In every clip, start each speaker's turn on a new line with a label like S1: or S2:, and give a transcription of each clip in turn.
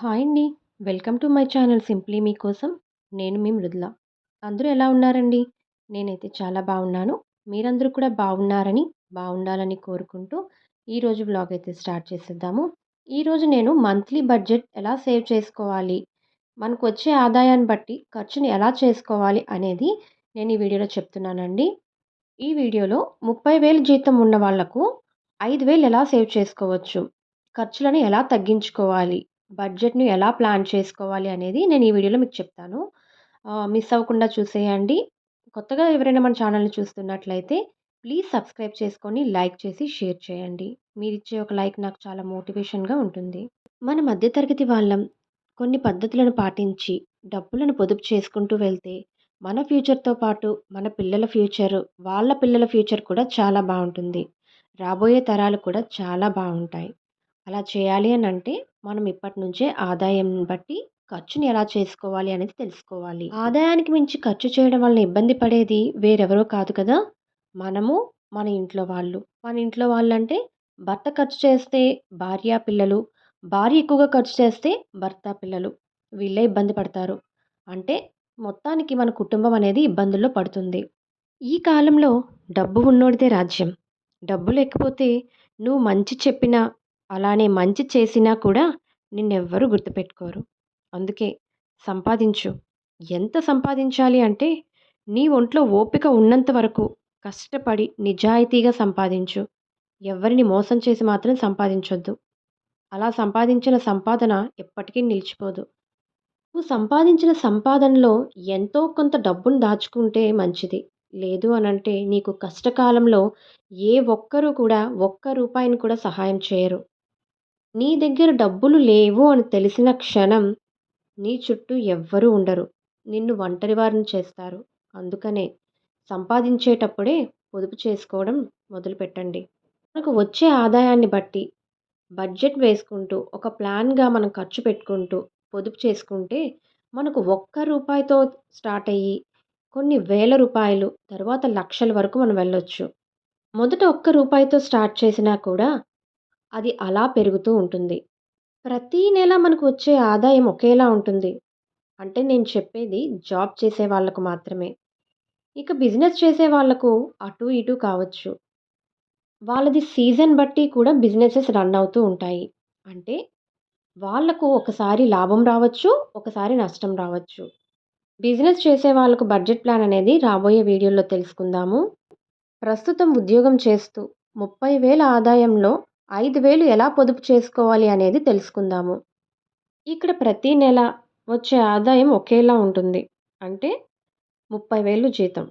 S1: Hi అండి. Welcome to my channel simply మీకోసం. నేను మీ మృదుల. అందరూ ఎలా ఉన్నారండి? నేనైతే చాలా బాగున్నాను. మీరందరూ కూడా బాగున్నారని, బాగుండాలని కోరుకుంటూ ఈరోజు వ్లాగ్ అయితే స్టార్ట్ చేసేద్దాము. ఈరోజు నేను మంత్లీ బడ్జెట్ ఎలా సేవ్ చేసుకోవాలి, మనకు వచ్చే ఆదాయాన్ని బట్టి ఖర్చుని ఎలా చేసుకోవాలి అనేది నేను ఈ వీడియోలో చెప్తున్నానండి. ఈ వీడియోలో 30,000 జీతం ఉన్న వాళ్ళకు 5,000 ఎలా సేవ్ చేసుకోవచ్చు, ఖర్చులను ఎలా తగ్గించుకోవాలి, బడ్జెట్ను ఎలా ప్లాన్ చేసుకోవాలి అనేది నేను ఈ వీడియోలో మీకు చెప్తాను. మిస్ అవ్వకుండా చూసేయండి. కొత్తగా ఎవరైనా మన ఛానల్‌ని చూస్తున్నట్లయితే ప్లీజ్ సబ్స్క్రైబ్ చేసుకొని, లైక్ చేసి, షేర్ చేయండి. మీరిచ్చే ఒక లైక్ నాకు చాలా మోటివేషన్‌గా ఉంటుంది. మన మధ్యతరగతి వాళ్ళం కొన్ని పద్ధతులను పాటించి డబ్బులను పొదుపు చేసుకుంటూ వెళ్తే మన ఫ్యూచర్‌తో పాటు మన పిల్లల ఫ్యూచర్, వాళ్ళ పిల్లల ఫ్యూచర్ కూడా చాలా బాగుంటుంది రాబోయే తరాలు కూడా చాలా బాగుంటాయి అలా చేయాలి అని అంటే మనం ఇప్పటి నుంచే ఆదాయం బట్టి ఖర్చుని ఎలా చేసుకోవాలి అనేది తెలుసుకోవాలి. ఆదాయానికి మించి ఖర్చు చేయడం వలన ఇబ్బంది పడేది వేరెవరో కాదు కదా! మనము, మన ఇంట్లో వాళ్ళు. మన ఇంట్లో వాళ్ళంటే భర్త ఖర్చు చేస్తే భార్య, పిల్లలు, భార్య ఎక్కువగా ఖర్చు చేస్తే భర్త, పిల్లలు వీళ్ళే ఇబ్బంది పడతారు. అంటే మొత్తానికి మన కుటుంబం అనేది ఇబ్బందుల్లో పడుతుంది. ఈ కాలంలో డబ్బు ఉన్నోడిదే రాజ్యం. డబ్బు లేకపోతే నువ్వు మంచి చెప్పినా, అలానే మంచి చేసినా కూడా నిన్నెవ్వరూ గుర్తుపెట్టుకోరు. అందుకే సంపాదించు. ఎంత సంపాదించాలి అంటే నీ ఒంట్లో ఓపిక ఉన్నంత వరకు కష్టపడి నిజాయితీగా సంపాదించు. ఎవ్వరిని మోసం చేసి మాత్రం సంపాదించొద్దు. అలా సంపాదించిన సంపాదన ఎప్పటికీ నిలిచిపోదు. నువ్వు సంపాదించిన సంపాదనలో ఎంతో కొంత డబ్బును దాచుకుంటే మంచిది. లేదు అనంటే నీకు కష్టకాలంలో ఏ ఒక్కరు కూడా ఒక్క రూపాయిని కూడా సహాయం చేయరు. నీ దగ్గర డబ్బులు లేవు అని తెలిసిన క్షణం నీ చుట్టూ ఎవ్వరూ ఉండరు. నిన్ను ఒంటరివారిని చేస్తారు. అందుకనే సంపాదించేటప్పుడే పొదుపు చేసుకోవడం మొదలుపెట్టండి. మనకు వచ్చే ఆదాయాన్ని బట్టి బడ్జెట్ వేసుకుంటూ, ఒక ప్లాన్‌గా మనం ఖర్చు పెట్టుకుంటూ, పొదుపు చేసుకుంటే మనకు ఒక్క రూపాయితో స్టార్ట్ అయ్యి కొన్ని వేల రూపాయలు, తర్వాత లక్షల వరకు మనం వెళ్ళొచ్చు. మొదట ఒక్క రూపాయితో స్టార్ట్ చేసినా కూడా అది అలా పెరుగుతూ ఉంటుంది. ప్రతీ నెల మనకు వచ్చే ఆదాయం ఒకేలా ఉంటుంది. అంటే నేను చెప్పేది జాబ్ చేసే వాళ్ళకు మాత్రమే. ఇక బిజినెస్ చేసే వాళ్ళకు అటు ఇటు కావచ్చు. వాళ్ళది సీజన్ బట్టి కూడా బిజినెసెస్ రన్ అవుతూ ఉంటాయి. అంటే వాళ్ళకు ఒకసారి లాభం రావచ్చు, ఒకసారి నష్టం రావచ్చు. బిజినెస్ చేసే వాళ్ళకు బడ్జెట్ ప్లాన్ అనేది రాబోయే వీడియోలో తెలుసుకుందాము. ప్రస్తుతం ఉద్యోగం చేస్తూ ముప్పై వేల ఆదాయంలో ఐదు వేలు ఎలా పొదుపు చేసుకోవాలి అనేది తెలుసుకుందాము. ఇక్కడ ప్రతి నెల వచ్చే ఆదాయం ఒకేలా ఉంటుంది. అంటే 30,000 జీతం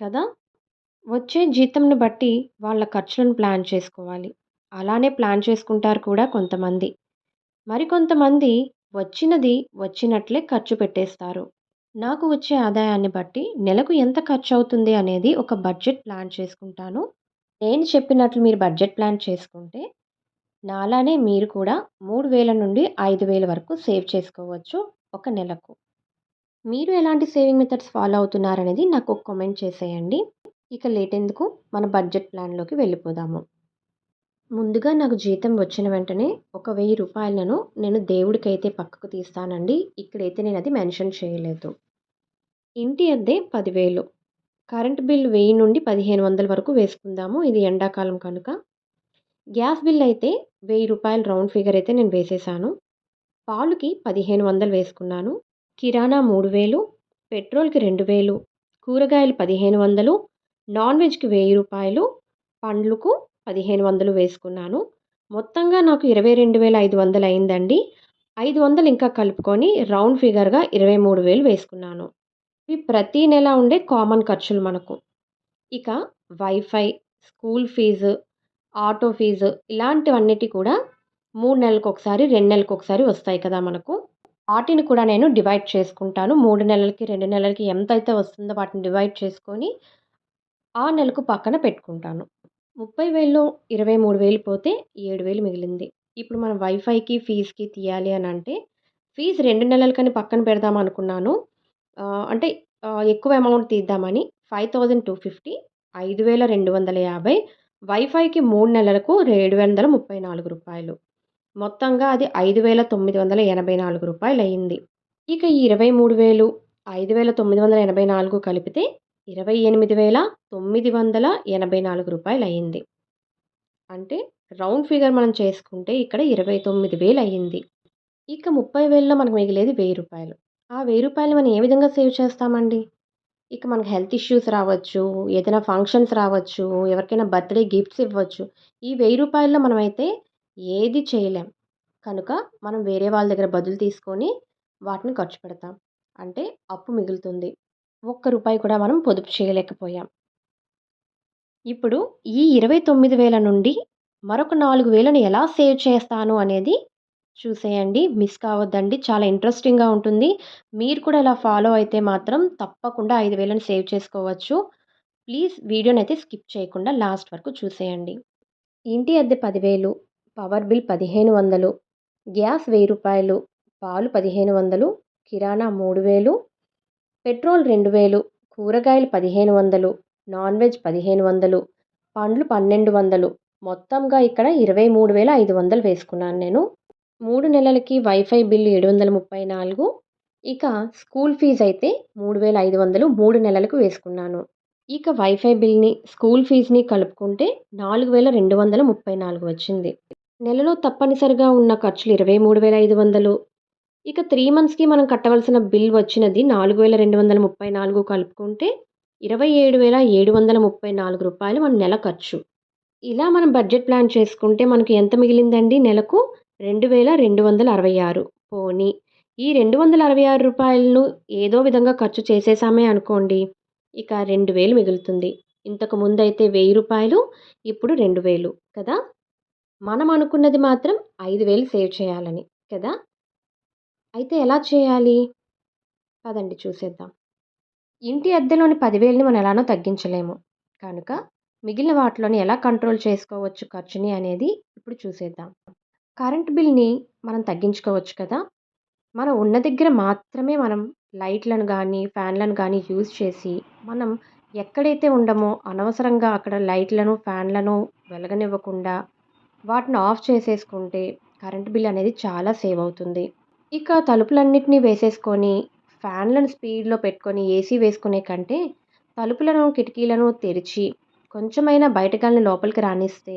S1: కదా! వచ్చే జీతంను బట్టి వాళ్ళ ఖర్చులను ప్లాన్ చేసుకోవాలి. అలానే ప్లాన్ చేసుకుంటారు కూడా కొంతమంది. మరికొంతమంది వచ్చినది వచ్చినట్లే ఖర్చు పెట్టేస్తారు. నాకు వచ్చే ఆదాయాన్ని బట్టి నెలకు ఎంత ఖర్చు అవుతుంది అనేది ఒక బడ్జెట్ ప్లాన్ చేసుకుంటాను. నేను చెప్పినట్లు మీరు బడ్జెట్ ప్లాన్ చేసుకుంటే నాలానే మీరు కూడా మూడు వేల నుండి ఐదు వేల వరకు సేవ్ చేసుకోవచ్చు ఒక నెలకు. మీరు ఎలాంటి సేవింగ్ మెథడ్స్ ఫాలో అవుతున్నారనేది నాకు ఒక కామెంట్ చేసేయండి. ఇక లేట్ ఎందుకు మన బడ్జెట్ ప్లాన్‌లోకి వెళ్ళిపోదాము. ముందుగా నాకు జీతం వచ్చిన వెంటనే ఒక వెయ్యి రూపాయలను నేను దేవుడికైతే పక్కకు తీస్తానండి. ఇక్కడైతే నేను అది మెన్షన్ చేయలేదు. ఇంటి అద్దె పదివేలు కరెంట్ బిల్ వెయ్యి నుండి 1,500 వరకు వేసుకుందాము. ఇది ఎండాకాలం కనుక. గ్యాస్ బిల్ అయితే వెయ్యి రూపాయలు రౌండ్ ఫిగర్ అయితే నేను వేసేసాను. పాలుకి 1,500 వేసుకున్నాను. కిరాణా 3,000, పెట్రోల్‌కి 2,000, కూరగాయలు 1,500, నాన్ వెజ్‌కి వెయ్యి రూపాయలు పండ్లకు 1,500 వేసుకున్నాను. మొత్తంగా నాకు 22,500 అయిందండి. 500 ఇంకా కలుపుకొని రౌండ్ ఫిగర్‌గా 23,000 వేసుకున్నాను. ఇవి ప్రతి నెల ఉండే కామన్ ఖర్చులు మనకు. ఇక wifi, school fee, auto fee ఇలాంటివన్నిటి కూడా మూడు నెలలకు ఒకసారి రెండు నెలలకు ఒకసారి వస్తాయి కదా మనకు. వాటిని కూడా నేను డివైడ్ చేసుకుంటాను. మూడు నెలలకి, రెండు నెలలకి ఎంతైతే వస్తుందో వాటిని డివైడ్ చేసుకొని ఆ నెలకు పక్కన పెట్టుకుంటాను. 30,000లో 23,000 పోతే ఏడు వేలు మిగిలింది. ఇప్పుడు మనం వైఫైకి ఫీజ్కి తీయాలి అని అంటే ఫీజు రెండు నెలలకని పక్కన పెడదాం అనుకున్నాను అంటే ఎక్కువ అమౌంట్ తీద్దామని ఫైవ్ థౌజండ్ టూ ఫిఫ్టీ ఐదు వేల రెండు వందల యాభై వైఫైకి మూడు నెలలకు ఏడు వందల ముప్పై నాలుగు రూపాయలు మొత్తంగా అది ఐదు వేల తొమ్మిది వందల ఎనభై నాలుగు రూపాయలు అయింది ఇక ఈ ఇరవై మూడు వేలు ఐదు వేల తొమ్మిది వందల ఎనభై నాలుగు కలిపితే ఇరవై ఎనిమిది వేల తొమ్మిది వందల ఎనభై నాలుగు రూపాయలు అయింది అంటే రౌండ్ ఫిగర్ మనం చేసుకుంటే ఇక్కడ ఇరవై తొమ్మిది వేలు అయ్యింది ఇక ముప్పై వేలలో మనకు మిగిలేది వెయ్యి రూపాయలు. ఆ వెయ్యి రూపాయలు మనం ఏ విధంగా సేవ్ చేస్తామండి? ఇక మనకు హెల్త్ ఇష్యూస్ రావచ్చు ఏదైనా ఫంక్షన్స్ రావచ్చు ఎవరికైనా బర్త్డే గిఫ్ట్స్ ఇవ్వచ్చు. ఈ వెయ్యి రూపాయల్లో మనమైతే ఏది చేయలేం. కనుక మనం వేరే వాళ్ళ దగ్గర బదులు తీసుకొని వాటిని ఖర్చు పెడతాం. అంటే అప్పు మిగులుతుంది. ఒక్క రూపాయి కూడా మనం పొదుపు చేయలేకపోయాం. ఇప్పుడు ఈ ఇరవై తొమ్మిది వేల నుండి మరొక నాలుగు వేలను ఎలా సేవ్ చేస్తాను అనేది చూసేయండి. మిస్ కావద్దండి. చాలా ఇంట్రెస్టింగ్గా ఉంటుంది. మీరు కూడా ఇలా ఫాలో అయితే మాత్రం తప్పకుండా ఐదు వేలను సేవ్ చేసుకోవచ్చు. ప్లీజ్ వీడియోని అయితే స్కిప్ చేయకుండా లాస్ట్ వరకు చూసేయండి. ఇంటి అద్దె పదివేలు పవర్ బిల్ పదిహేను వందలు గ్యాస్ వెయ్యి రూపాయలు పాలు పదిహేను వందలు కిరాణా మూడు వేలు పెట్రోల్ రెండు వేలు కూరగాయలు పదిహేను వందలు నాన్ వెజ్ పదిహేను వందలు పండ్లు పన్నెండు వందలు. మొత్తంగా ఇక్కడ ఇరవై మూడు వేల ఐదు వందలు వేసుకున్నాను నేను. మూడు నెలలకి వైఫై బిల్లు ఏడు వందల ముప్పై నాలుగు. ఇక స్కూల్ ఫీజు అయితే మూడు వేల ఐదు వందలు మూడు నెలలకు వేసుకున్నాను. ఇక వైఫై బిల్ని స్కూల్ ఫీజుని కలుపుకుంటే నాలుగు వేల రెండు వందల ముప్పై నాలుగు వచ్చింది. నెలలో తప్పనిసరిగా ఉన్న ఖర్చులు ఇరవై మూడు వేల ఐదు వందలు. ఇక త్రీ మంత్స్కి మనం కట్టవలసిన బిల్ వచ్చినది నాలుగు వేల రెండు వందల ముప్పై నాలుగు కలుపుకుంటే ఇరవై ఏడు వేల ఏడు వందల ముప్పై నాలుగు రూపాయలు మన నెల ఖర్చు. ఇలా మనం బడ్జెట్ ప్లాన్ చేసుకుంటే మనకు ఎంత మిగిలిందండి నెలకు? రెండు వేల రెండు వందల అరవై ఆరు. పోనీ ఈ రెండు వందల అరవై ఆరు రూపాయలను ఏదో విధంగా ఖర్చు చేసేసామే అనుకోండి. ఇక రెండు వేలు మిగులుతుంది. ఇంతకు ముందు అయితే వెయ్యి రూపాయలు ఇప్పుడు రెండు వేలు కదా? మనం అనుకున్నది మాత్రం ఐదు వేలు సేవ్ చేయాలని కదా? అయితే ఎలా చేయాలి? పదండి చూసేద్దాం. ఇంటి అద్దెలోని పదివేలని మనం ఎలానో తగ్గించలేము. కనుక మిగిలిన వాటిలోని ఎలా కంట్రోల్ చేసుకోవచ్చు ఖర్చుని అనేది ఇప్పుడు చూసేద్దాం. కరెంట్ బిల్ని మనం తగ్గించుకోవచ్చు కదా? మనం ఉన్న దగ్గర మాత్రమే మనం లైట్లను కానీ ఫ్యాన్లను కానీ యూజ్ చేసి మనం ఎక్కడైతే ఉండమో అనవసరంగా అక్కడ లైట్లను ఫ్యాన్లను వెలగనివ్వకుండా వాటిని ఆఫ్ చేసేసుకుంటే కరెంట్ బిల్ అనేది చాలా సేవ్ అవుతుంది. ఇక తలుపులన్నింటినీ వేసేసుకొని ఫ్యాన్లను స్పీడ్లో పెట్టుకొని ఏసీ వేసుకునే కంటే తలుపులను కిటికీలను తెరిచి కొంచెమైనా బయట గాలిని లోపలికి రానిస్తే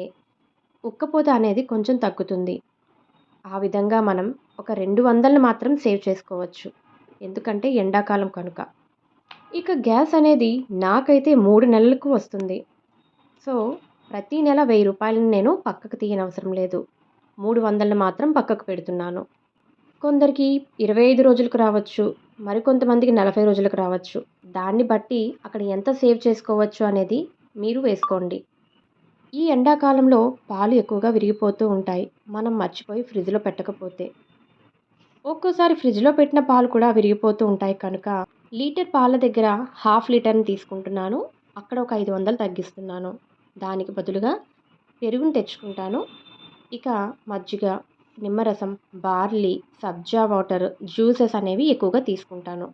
S1: ఉక్కపోత అనేది కొంచెం తగ్గుతుంది. ఆ విధంగా మనం ఒక రెండు వందలను మాత్రం సేవ్ చేసుకోవచ్చు. ఎందుకంటే ఎండాకాలం కనుక. ఇక గ్యాస్ అనేది నాకైతే మూడు నెలలకు వస్తుంది. సో ప్రతీ నెల వెయ్యి రూపాయలను నేను పక్కకు తీయనవసరం లేదు. మూడు వందలను మాత్రం పక్కకు పెడుతున్నాను. కొందరికి ఇరవై ఐదు రోజులకు రావచ్చు మరికొంతమందికి నలభై రోజులకు రావచ్చు. దాన్ని బట్టి అక్కడ ఎంత సేవ్ చేసుకోవచ్చు అనేది మీరు వేసుకోండి. ఈ ఎండాకాలంలో పాలు ఎక్కువగా విరిగిపోతూ ఉంటాయి. మనం మర్చిపోయి ఫ్రిడ్జ్లో పెట్టకపోతే. ఒక్కోసారి ఫ్రిడ్జ్లో పెట్టిన పాలు కూడా విరిగిపోతూ ఉంటాయి కనుక లీటర్ పాల దగ్గర హాఫ్ లీటర్ని తీసుకుంటున్నాను. అక్కడ ఒక ఐదు వందలు తగ్గిస్తున్నాను. దానికి బదులుగా పెరుగుని తెచ్చుకుంటాను. ఇక మజ్జిగ నిమ్మరసం బార్లీ సబ్జా వాటర్ జ్యూసెస్ అనేవి ఎక్కువగా తీసుకుంటాను.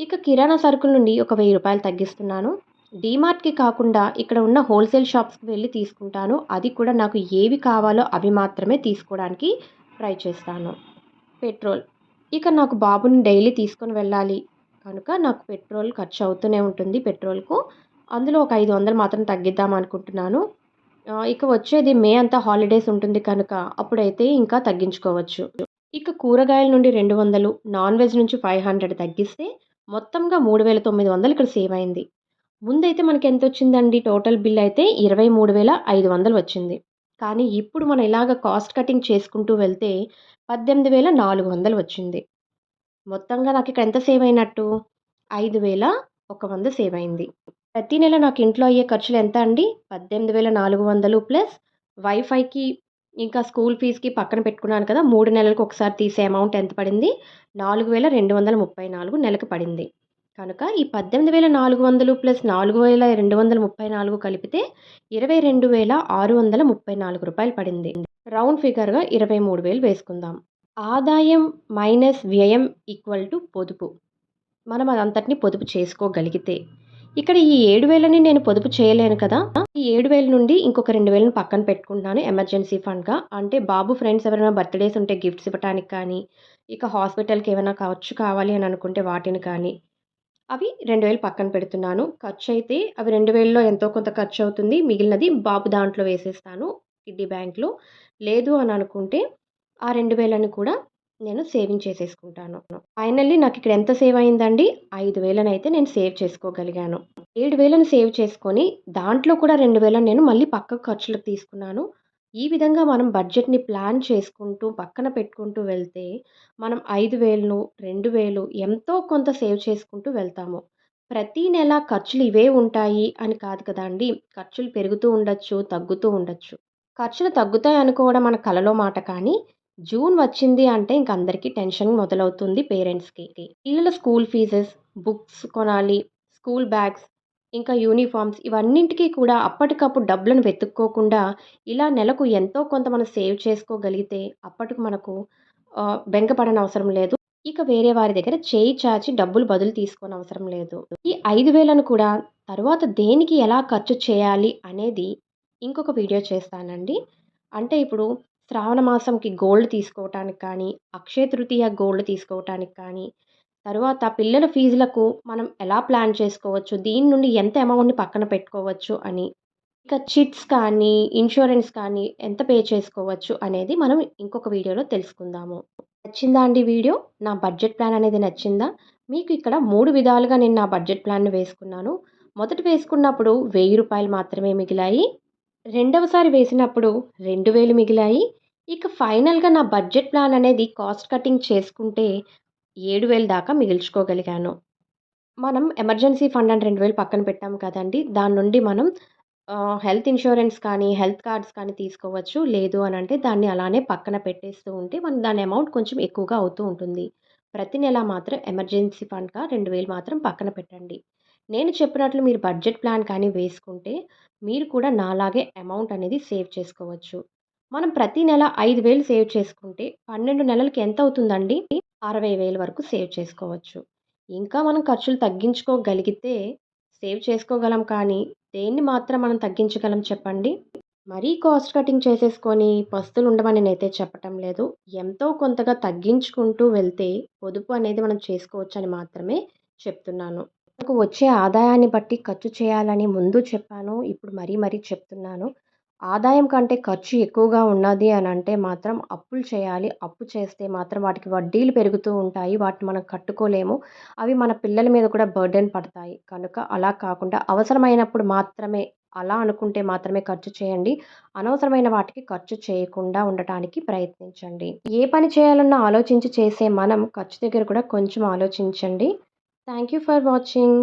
S1: ఇక కిరాణా సరుకుల నుండి ఒక వెయ్యి రూపాయలు తగ్గిస్తున్నాను. డీమార్ట్కి కాకుండా ఇక్కడ ఉన్న హోల్సేల్ షాప్స్కి వెళ్ళి తీసుకుంటాను. అది కూడా నాకు ఏవి కావాలో అవి మాత్రమే తీసుకోవడానికి ట్రై చేస్తాను. పెట్రోల్. ఇక నాకు బాబుని డైలీ తీసుకొని వెళ్ళాలి. కనుక నాకు పెట్రోల్ ఖర్చు అవుతూనే ఉంటుంది పెట్రోల్కు. అందులో ఒక ఐదు వందలు మాత్రం తగ్గిద్దాం అనుకుంటున్నాను. ఇక వచ్చేది మే అంతా హాలిడేస్ ఉంటుంది కనుక అప్పుడైతే ఇంకా తగ్గించుకోవచ్చు. ఇక కూరగాయల నుండి రెండు వందలు నాన్ వెజ్ నుంచి ఫైవ్ హండ్రెడ్ తగ్గిస్తే మొత్తంగా మూడు వేల తొమ్మిది వందలు ఇక్కడ సేవ్ అయింది. ముందైతే మనకి ఎంత వచ్చిందండి? టోటల్ బిల్ అయితే ఇరవై మూడు వేల ఐదు వందలు వచ్చింది. కానీ ఇప్పుడు మనం ఇలాగ కాస్ట్ కటింగ్ చేసుకుంటూ వెళ్తే పద్దెనిమిది వేల నాలుగు వందలు వచ్చింది. మొత్తంగా నాకు ఇక్కడ ఎంత సేవ్ అయినట్టు? ఐదు వేల ఒక వంద సేవ్ అయింది. ప్రతి నెల నాకు ఇంట్లో అయ్యే ఖర్చులు ఎంత అండి? పద్దెనిమిది వేల నాలుగు వందలు ప్లస్ వైఫైకి ఇంకా స్కూల్ ఫీజుకి పక్కన పెట్టుకున్నాను కదా మూడు నెలలకు ఒకసారి తీసే అమౌంట్ ఎంత పడింది? నాలుగు వేల రెండు వందల ముప్పై నాలుగు నెలకు పడింది. కనుక ఈ పద్దెనిమిది వేల నాలుగు వందలు ప్లస్ నాలుగు వేల రెండు వందల ముప్పై నాలుగు కలిపితే ఇరవై రెండు వేల ఆరు వందల ముప్పై నాలుగు రూపాయలు పడింది. రౌండ్ ఫిగర్గా ఇరవై మూడు వేలు వేసుకుందాం. ఆదాయం మైనస్ వ్యయం ఈక్వల్ టు పొదుపు. మనం అదంతటిని పొదుపు చేసుకోగలిగితే ఇక్కడ ఈ ఏడు వేలని నేను పొదుపు చేయలేను కదా. ఈ ఏడు వేల నుండి ఇంకొక రెండు వేలను పక్కన పెట్టుకుంటున్నాను ఎమర్జెన్సీ ఫండ్గా అంటే బాబు ఫ్రెండ్స్ ఎవరైనా బర్త్డేస్ ఉంటే గిఫ్ట్స్ ఇవ్వడానికి కానీ ఇక హాస్పిటల్కి ఏమైనా ఖర్చు కావాలి అని అనుకుంటే వాటిని కానీ అవి రెండు వేలు పక్కన పెడుతున్నాను. ఖర్చు అయితే అవి రెండు వేలలో ఎంతో కొంత ఖర్చు అవుతుంది. మిగిలినది బాబు దాంట్లో వేసేస్తాను. కిడ్డీ బ్యాంక్లో. లేదు అని అనుకుంటే ఆ రెండు వేలని కూడా నేను సేవింగ్ చేసేసుకుంటాను. ఫైనల్లీ నాకు ఇక్కడ ఎంత సేవ్ అయిందండి ఐదు వేలను అయితే నేను సేవ్ చేసుకోగలిగాను. ఏడు వేలను సేవ్ చేసుకొని దాంట్లో కూడా రెండు వేలను నేను మళ్ళీ పక్క ఖర్చులకు తీసుకున్నాను. ఈ విధంగా మనం బడ్జెట్ని ప్లాన్ చేసుకుంటూ పక్కన పెట్టుకుంటూ వెళ్తే మనం ఐదు వేలను రెండు వేలు ఎంతో కొంత సేవ్ చేసుకుంటూ వెళ్తాము. ప్రతి నెల ఖర్చులు ఇవే ఉంటాయి అని కాదు కదండి ఖర్చులు పెరుగుతూ ఉండొచ్చు తగ్గుతూ ఉండొచ్చు. ఖర్చులు తగ్గుతాయి అనుకోవడం మన కలలో మాట కానీ జూన్ వచ్చింది అంటే ఇంక అందరికీ టెన్షన్ మొదలవుతుంది పేరెంట్స్కి. పిల్లల స్కూల్ ఫీజెస్ బుక్స్ కొనాలి స్కూల్ బ్యాగ్స్ ఇంకా యూనిఫామ్స్ ఇవన్నింటికి కూడా అప్పటికప్పుడు డబ్బులను వెతుక్కోకుండా ఇలా నెలకు ఎంతో కొంత మనం సేవ్ చేసుకోగలిగితే అప్పటికి మనకు బెంగపడని అవసరం లేదు. ఇక వేరే వారి దగ్గర చేయి చాచి డబ్బులు బదులు తీసుకోని అవసరం లేదు. ఈ ఐదు వేలను కూడా తర్వాత దేనికి ఎలా ఖర్చు చేయాలి అనేది ఇంకొక వీడియో చేస్తానండి. అంటే ఇప్పుడు శ్రావణ మాసంకి గోల్డ్ తీసుకోవటానికి కానీ అక్షయ తృతీయ గోల్డ్ తీసుకోవటానికి కానీ తరువాత పిల్లల ఫీజులకు మనం ఎలా ప్లాన్ చేసుకోవచ్చు? దీని నుండి ఎంత అమౌంట్ని పక్కన పెట్టుకోవచ్చు అని ఇక చిట్స్ కానీ ఇన్సూరెన్స్ కానీ ఎంత పే చేసుకోవచ్చు అనేది మనం ఇంకొక వీడియోలో తెలుసుకుందాము. నచ్చిందా అండి వీడియో? నా బడ్జెట్ ప్లాన్ అనేది నచ్చిందా? మీకు ఇక్కడ మూడు విధాలుగా నేను నా బడ్జెట్ ప్లాన్ వేసుకున్నాను. మొదట వేసుకున్నప్పుడు వెయ్యి రూపాయలు మాత్రమే మిగిలాయి. రెండవసారి వేసినప్పుడు రెండు వేలు మిగిలాయి. ఇక ఫైనల్గా నా బడ్జెట్ ప్లాన్ అనేది కాస్ట్ కటింగ్ చేసుకుంటే ఏడు వేలు దాకా మిగిల్చుకోగలిగాను. మనం ఎమర్జెన్సీ ఫండ్ అని రెండు వేలు పక్కన పెట్టాం కదండి దాని నుండి మనం హెల్త్ ఇన్సూరెన్స్ కానీ హెల్త్ కార్డ్స్ కానీ తీసుకోవచ్చు లేదు అని అంటే దాన్ని అలానే పక్కన పెట్టేస్తూ ఉంటే మనం దాని అమౌంట్ కొంచెం ఎక్కువగా అవుతూ ఉంటుంది. ప్రతి నెల మాత్రం ఎమర్జెన్సీ ఫండ్గా రెండు వేలు మాత్రం పక్కన పెట్టండి. నేను చెప్పినట్లు మీరు బడ్జెట్ ప్లాన్ కానీ వేసుకుంటే మీరు కూడా నాలాగే అమౌంట్ అనేది సేవ్ చేసుకోవచ్చు. మనం ప్రతి నెల ఐదు వేలు సేవ్ చేసుకుంటే పన్నెండు నెలలకి ఎంత అవుతుందండి? అరవై వేలు వరకు సేవ్ చేసుకోవచ్చు. ఇంకా మనం ఖర్చులు తగ్గించుకోగలిగితే సేవ్ చేసుకోగలం కానీ దేన్ని మాత్రం మనం తగ్గించగలం చెప్పండి? మరీ కాస్ట్ కటింగ్ చేసేసుకొని పస్తులు ఉండమని నేనైతే చెప్పటం లేదు. ఎంతో కొంతగా తగ్గించుకుంటూ వెళ్తే పొదుపు అనేది మనం చేసుకోవచ్చని మాత్రమే చెప్తున్నాను. నాకు వచ్చే ఆదాయాన్ని బట్టి ఖర్చు చేయాలని ముందు చెప్పాను. ఇప్పుడు మరీ మరీ చెప్తున్నాను. ఆదాయం కంటే ఖర్చు ఎక్కువగా ఉన్నది అని అంటే మాత్రం అప్పులు చేయాలి. అప్పు చేస్తే మాత్రం వాటికి వడ్డీలు పెరుగుతూ ఉంటాయి. వాటిని మనం కట్టుకోలేము. అవి మన పిల్లల మీద కూడా బర్డెన్ పడతాయి. కనుక అలా కాకుండా అవసరమైనప్పుడు మాత్రమే అలా అనుకుంటే మాత్రమే ఖర్చు చేయండి. అనవసరమైన వాటికి ఖర్చు చేయకుండా ఉండటానికి ప్రయత్నించండి. ఏ పని చేయాలన్నా ఆలోచించి చేసే మనం ఖర్చు దగ్గర కూడా కొంచెం ఆలోచించండి. Thank you for watching.